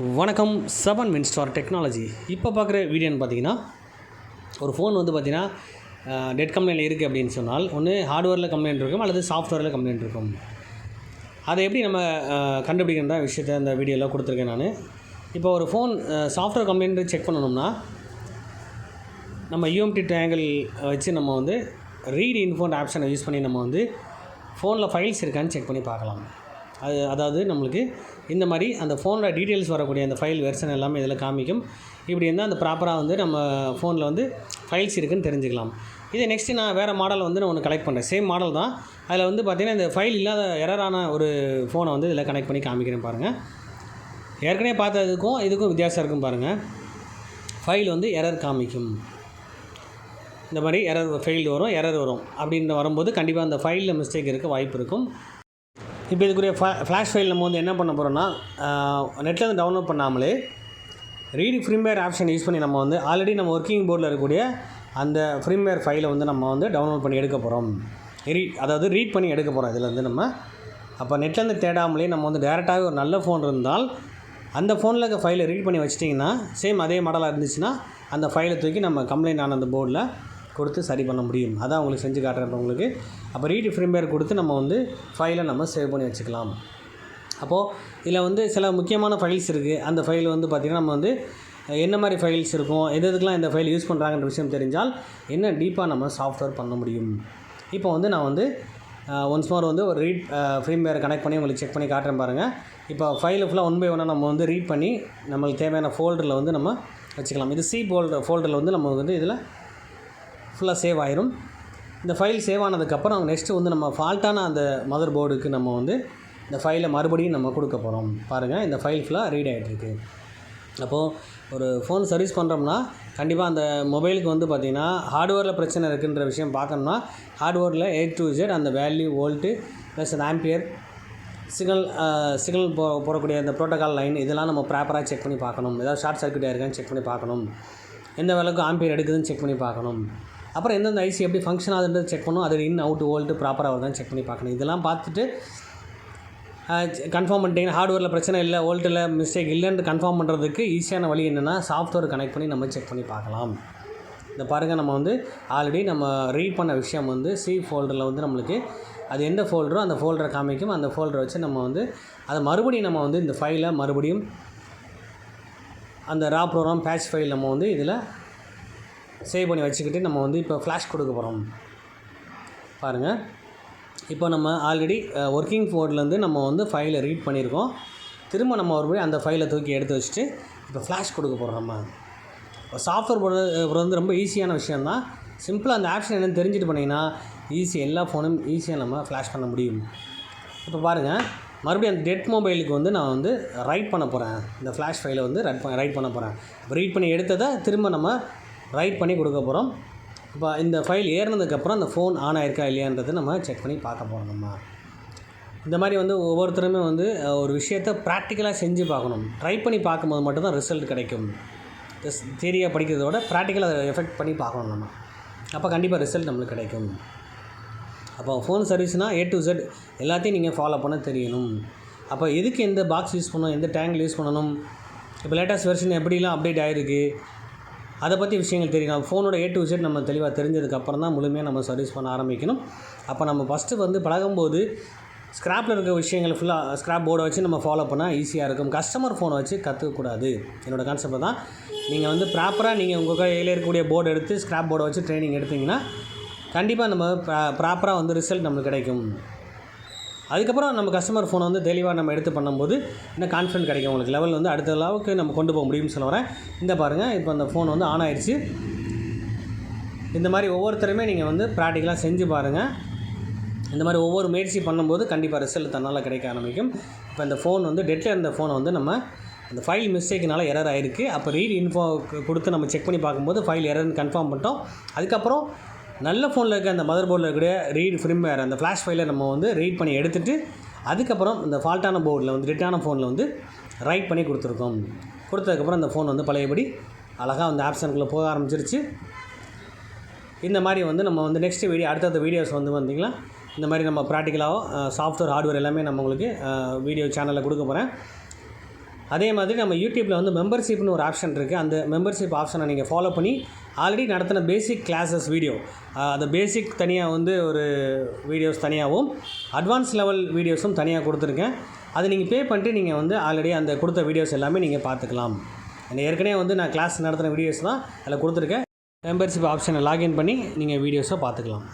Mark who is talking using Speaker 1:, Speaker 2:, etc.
Speaker 1: வணக்கம் seven மின்ஸ்டார் technology. இப்போ பார்க்குற வீடியோன்னு பார்த்தீங்கன்னா ஒரு ஃபோன் வந்து பார்த்தீங்கன்னா டெட் கம்ப்ளைண்ட் இருக்குது அப்படின்னு சொன்னால் ஒன்று ஹார்ட்வேரில் கம்ப்ளைண்ட் இருக்கும் அல்லது சாஃப்ட்வேரில் கம்ப்ளைண்ட் இருக்கும். அதை எப்படி நம்ம அஹ், கண்டுபிடிக்கின்ற விஷயத்தை இந்த வீடியோவில் கொடுத்துருக்கேன் நான். இப்போ ஒரு ஃபோன் சாஃப்ட்வேர் கம்ப்ளைண்ட் செக் பண்ணணும்னா நம்ம யூஎம்டி ட்ரையாங்கிள் வச்சு நம்ம வந்து ரீட் இன்ஃபோன் ஆப்ஷனை யூஸ் பண்ணி நம்ம வந்து ஃபோனில் ஃபைல்ஸ் இருக்கான்னு செக் பண்ணி பார்க்கலாம். அது அதாவது நம்மளுக்கு இந்த மாதிரி அந்த ஃபோனில் டீட்டெயில்ஸ் வரக்கூடிய அந்த ஃபைல் வெர்ஷன் எல்லாமே இதில் காமிக்கும். இப்படி இருந்தால் அந்த ப்ராப்பராக வந்து நம்ம ஃபோனில் வந்து ஃபைல்ஸ் இருக்குன்னு தெரிஞ்சுக்கலாம். இதே நெக்ஸ்ட்டு நான் வேறு மாடல் வந்து நான் ஒன்று கலெக்ட் பண்ணுறேன் சேம் மாடல் தான். அதில் வந்து பார்த்திங்கன்னா இந்த ஃபைல் இல்லாத எரரான ஒரு ஃபோனை வந்து இதில் கனெக்ட் பண்ணி காமிக்கிறேன் பாருங்கள் ஏற்கனவே பார்த்ததுக்கும் இதுக்கும் வித்தியாசம் இருக்கும் பாருங்கள் ஃபைல் வந்து எரர் காமிக்கும். இந்த மாதிரி எரர் ஃபெயில் வரும் எரர் வரும். அப்படின்னு வரும்போது கண்டிப்பாக அந்த ஃபைலில் மிஸ்டேக் இருக்க வாய்ப்பு இருக்கும். இப்போ இதுக்குரிய ஃப்ளாஷ் ஃபைல் நம்ம வந்து என்ன பண்ண போகிறோம்னா நெட்லேருந்து டவுன்லோட் பண்ணாமலே ரீட் ஃப்ரீம்வேர் ஆப்ஷன் யூஸ் பண்ணி நம்ம வந்து ஆல்ரெடி நம்ம ஒர்க்கிங் போர்டில் இருக்கக்கூடிய அந்த ஃப்ரீம்வேர் ஃபைலை வந்து நம்ம வந்து டவுன்லோட் பண்ணி எடுக்க போகிறோம் ரீட் அதாவது ரீட் பண்ணி எடுக்க போகிறோம் இதுலேருந்து நம்ம. அப்போ நெட்லேருந்து தேடாமலே நம்ம வந்து டேரெக்டாகவே ஒரு நல்ல ஃபோன் இருந்தால் அந்த ஃபோனில் இருக்க ஃபைலை ரீட் பண்ணி வச்சிட்டிங்கன்னா சேம் அதே மாடலாக இருந்துச்சுன்னா அந்த ஃபைலை தூக்கி நம்ம கம்ப்ளைண்ட் ஆன அந்த போர்டில் கொடுத்து சரி பண்ண முடியும். அதான் உங்களுக்கு செஞ்சு காட்டுறேன் உங்களுக்கு. அப்போ ரீட் ஃப்ரீம்வேர் கொடுத்து நம்ம வந்து ஃபைலை நம்ம சேவ் பண்ணி வச்சுக்கலாம். அப்போது இதில் வந்து சில முக்கியமான ஃபைல்ஸ் இருக்குது அந்த ஃபைல் வந்து பார்த்திங்கன்னா நம்ம வந்து என்ன மாதிரி ஃபைல்ஸ் இருக்கும் எது எதுக்கெலாம் இந்த ஃபைல் யூஸ் பண்ணுறாங்கன்ற விஷயம் தெரிஞ்சால் என்ன டீப்பாக நம்ம சாஃப்ட்வேர் பண்ண முடியும். இப்போ வந்து நான் வந்து ஒன்ஸ் மோர் வந்து ஒரு ரீட் ஃப்ரீம்வேர் கனெக்ட் பண்ணி உங்களுக்கு செக் பண்ணி காட்டுறேன் பாருங்கள் இப்போ ஃபைலு ஃபுல்லாக ஒன் பை ஒன்னாக நம்ம வந்து ரீட் பண்ணி நம்மளுக்கு தேவையான ஃபோல்டரில் வந்து நம்ம வச்சுக்கலாம். இது சி ஃபோல்டர் ஃபோல்டரில் வந்து நம்ம வந்து இதில் ஃபுல்லாக சேவ் ஆயிரும். இந்த ஃபைல் சேவ் ஆனதுக்கப்புறம் நெக்ஸ்ட்டு வந்து நம்ம ஃபால்ட்டான அந்த மதர் போர்டுக்கு நம்ம வந்து இந்த ஃபைலை மறுபடியும் நம்ம கொடுக்க போகிறோம் பாருங்கள் இந்த ஃபைல் ஃபுல்லாக ரீட் ஆகிட்டுருக்கு அப்போது ஒரு ஃபோன் சர்வீஸ் பண்ணுறோம்னா கண்டிப்பாக அந்த மொபைலுக்கு வந்து பார்த்திங்கன்னா ஹார்ட்வேரில் பிரச்சனை இருக்குன்ற விஷயம் பார்க்கணும்னா ஹார்ட்வேரில் ஏ டு ஜெட் அந்த வேல்யூ வோல்ட்டு ப்ளஸ் அந்த ஆம்பியர் சிக்னல் சிக்னல் போ போடக்கூடிய அந்த ப்ரோட்டோகால் லைன் இதெல்லாம் நம்ம ப்ராப்பராக செக் பண்ணி பார்க்கணும் ஏதாவது ஷார்ட் சர்க்யூட் ஆயிருக்கான்னு செக் பண்ணி பார்க்கணும் எந்த அளவுக்கு ஆம்பியர் எடுக்குதுன்னு செக் பண்ணி பார்க்கணும் அப்புறம் எந்தெந்த ஐசி எப்படி ஃபங்க்ஷன் ஆகுதுன்றது செக் பண்ணணும் அது இன் அவுட் ஓல்ட்டு ப்ராப்பராக வருதான் செக் பண்ணி பார்க்கணும். இதெல்லாம் பார்த்துட்டு கன்ஃபார்ம் பண்ணிட்டீங்கன்னா ஹார்ட்வேரில் பிரச்சனை இல்லை ஓல்ட்டில் மிஸ்டேக் இல்லைன்னு கன்ஃபார்ம் பண்ணுறதுக்கு ஈஸியான வழி என்னென்னா சாஃப்ட்வேர் கனெக்ட் பண்ணி நம்ம செக் பண்ணி பார்க்கலாம். இந்த பாருங்கள் நம்ம வந்து ஆல்ரெடி நம்ம ரீட் பண்ண விஷயம் வந்து சி ஃபோல்டரில் வந்து நம்மளுக்கு அது எந்த ஃபோல்டரோ அந்த ஃபோல்டரை காமிக்கும். அந்த ஃபோல்டரை வச்சு நம்ம வந்து அதை மறுபடியும் நம்ம வந்து இந்த ஃபைலை மறுபடியும் அந்த ரா ப்ரோக்ராம் பேட்ச் ஃபைல் நம்ம வந்து இதில் சேவ் பண்ணி வச்சுக்கிட்டு நம்ம வந்து இப்போ ஃப்ளாஷ் கொடுக்க போகிறோம் பாருங்கள் இப்போ நம்ம ஆல்ரெடி ஒர்க்கிங் ஃபோர்ட்லேருந்து நம்ம வந்து ஃபைலை ரீட் பண்ணியிருக்கோம். திரும்ப நம்ம மறுபடியும் அந்த ஃபைலை தூக்கி எடுத்து வச்சுட்டு இப்போ ஃப்ளாஷ் கொடுக்க போகிறோம் நம்ம. சாஃப்ட்வேர் போடுறது வந்து ரொம்ப ஈஸியான விஷயந்தான் சிம்பிளாக அந்த ஆப்ஷன் என்னென்னு தெரிஞ்சுட்டு பண்ணிங்கன்னா ஈஸி எல்லா ஃபோனும் ஈஸியாக நம்ம ஃப்ளாஷ் பண்ண முடியும். இப்போ பாருங்கள் மறுபடியும் அந்த டெட் மொபைலுக்கு வந்து நான் வந்து ரைட் பண்ண போகிறேன் இந்த ஃப்ளாஷ் ஃபைலை வந்து ரைட் பண்ண ரைட் பண்ண போகிறேன் இப்போ ரீட் பண்ணி எடுத்ததை திரும்ப நம்ம ரைட் பண்ணி கொடுக்க போகிறோம் இப்போ இந்த ஃபைல் ஏறினதுக்கப்புறம் அந்த ஃபோன் ஆன் ஆயிருக்கா இல்லையான்றதை நம்ம செக் பண்ணி பார்க்க போகிறோம் நம்ம. இந்த மாதிரி வந்து ஒவ்வொருத்தருமே வந்து ஒரு விஷயத்தை ப்ராக்டிக்கலாக செஞ்சு பார்க்கணும். ட்ரை பண்ணி பார்க்கும்போது மட்டும்தான் ரிசல்ட் கிடைக்கும். தியரியாக படிக்கிறத விட ப்ராக்டிக்கலாக அதை எஃபெக்ட் பண்ணி பார்க்கணும் நம்ம. அப்போ கண்டிப்பாக ரிசல்ட் நம்மளுக்கு கிடைக்கும். அப்போ ஃபோன் சர்வீஸ்னால் ஏ டு ஜெட் எல்லாத்தையும் நீங்கள் ஃபாலோ பண்ண தெரியணும். அப்போ எதுக்கு எந்த பாக்ஸ் யூஸ் பண்ணணும்? எந்த டேங்கில் யூஸ் பண்ணணும்? இப்போ லேட்டஸ்ட் வெர்ஷன் எப்படிலாம் அப்டேட் ஆகிருக்கு அதை பற்றி விஷயங்கள் தெரியணும் ஃபோனோட ஏ டு Z நம்ம தெளிவாக தெரிஞ்சதுக்கப்புறம் தான் முழுமையாக நம்ம சர்வீஸ் பண்ண ஆரம்பிக்கணும். அப்போ நம்ம ஃபஸ்ட்டு வந்து பழகும்போது ஸ்க்ராப்பில் இருக்க விஷயங்கள் ஃபுல்லாக ஸ்க்ராப் போர்டை வச்சு நம்ம ஃபாலோ பண்ணால் ஈஸியாக இருக்கும். கஸ்டமர் ஃபோனை வச்சு கற்றுக்கக்கூடாது என்னோடய கான்செப்ட் தான் நீங்கள் வந்து ப்ராப்பராக நீங்கள் உங்கள் கையில் இருக்கக்கூடிய போர்டு எடுத்து ஸ்க்ராப் போர்டை வச்சு ட்ரைனிங் எடுத்தீங்கன்னா கண்டிப்பாக நம்ம ப்ராப்பராக வந்து ரிசல்ட் நம்மளுக்கு கிடைக்கும். அதுக்கப்புறம் நம்ம கஸ்டமர் ஃபோனை வந்து தெளிவாக நம்ம எடுத்து பண்ணும்போது இன்னும் கான்ஃபிடன்ட் கிடைக்கும் உங்களுக்கு. லெவல் வந்து அடுத்த அளவுக்கு நம்ம கொண்டு போக முடியும்னு சொல்ல வரேன். இந்த பாருங்கள் இப்போ அந்த ஃபோன் வந்து ஆன் ஆயிடுச்சு இந்த மாதிரி ஒவ்வொருத்தருமே நீங்கள் வந்து ப்ராக்டிக்கலாக செஞ்சு பாருங்கள் இந்த மாதிரி ஒவ்வொரு முயற்சி பண்ணும்போது கண்டிப்பாக ரிசல்ட் தன்னால் கிடைக்க ஆரம்பிக்கும். இப்போ இந்த ஃபோன் வந்து டெட்டில் இருந்த ஃபோனை வந்து நம்ம அந்த ஃபைல் மிஸ்டேக்னால எரர் ஆயிருக்கு. அப்போ ரீட் இன்ஃபோ கொடுத்து நம்ம செக் பண்ணி பார்க்கும்போது ஃபைல் எரர்னு கன்ஃபார்ம் பண்ணிட்டோம். அதுக்கப்புறம் நல்ல ஃபோனில் இருக்க அந்த மதர் போர்டில் இருக்கிற ரீட் ஃப்ரிம்வேர் அந்த ஃப்ளாஷ் ஃபைலை நம்ம வந்து ரீட் பண்ணி எடுத்துகிட்டு அதுக்கப்புறம் இந்த ஃபால்ட்டான போர்டில் வந்து டெட்டான ஃபோனில் வந்து ரைட் பண்ணி கொடுத்துருக்கோம். கொடுத்ததுக்கப்புறம் அந்த ஃபோன் வந்து பழையபடி அழகாக அந்த ஆப்ஷனுக்குள்ளே போக ஆரம்பிச்சிருச்சு. இந்த மாதிரி வந்து நம்ம வந்து நெக்ஸ்ட் வீடியோ அடுத்தடுத்த வீடியோஸ் வந்து வந்தீங்களா இந்த மாதிரி நம்ம ப்ராக்டிக்கலாகவும் சாஃப்ட்வேர் ஹார்ட்வேர் எல்லாமே நம்ம உங்களுக்கு வீடியோ சேனலில் கொடுக்க போகிறேன் அதே மாதிரி நம்ம யூடியூப்பில் வந்து மெம்பர்ஷிப்னு ஒரு ஆப்ஷன் இருக்குது அந்த மெம்பர்ஷிப் ஆப்ஷனை நீங்கள் ஃபாலோ பண்ணி ஆல்ரெடி நடத்தின பேசிக் கிளாஸஸ் வீடியோ அந்த பேசிக் தனியாக வந்து ஒரு வீடியோஸ் தனியாகவும் அட்வான்ஸ் லெவல் வீடியோஸும் தனியாக கொடுத்துருக்கேன். அதை நீங்கள் பே பண்ணிட்டு நீங்கள் வந்து ஆல்ரெடி அந்த கொடுத்த வீடியோஸ் எல்லாமே நீங்கள் பார்த்துக்கலாம். நான் ஏற்கனவே வந்து நான் கிளாஸ் நடத்தின வீடியோஸ் தான் அதில் கொடுத்துருக்கேன். மெம்பர்ஷிப் ஆப்ஷனை லாகின் பண்ணி நீங்கள் வீடியோஸை பார்த்துக்கலாம்.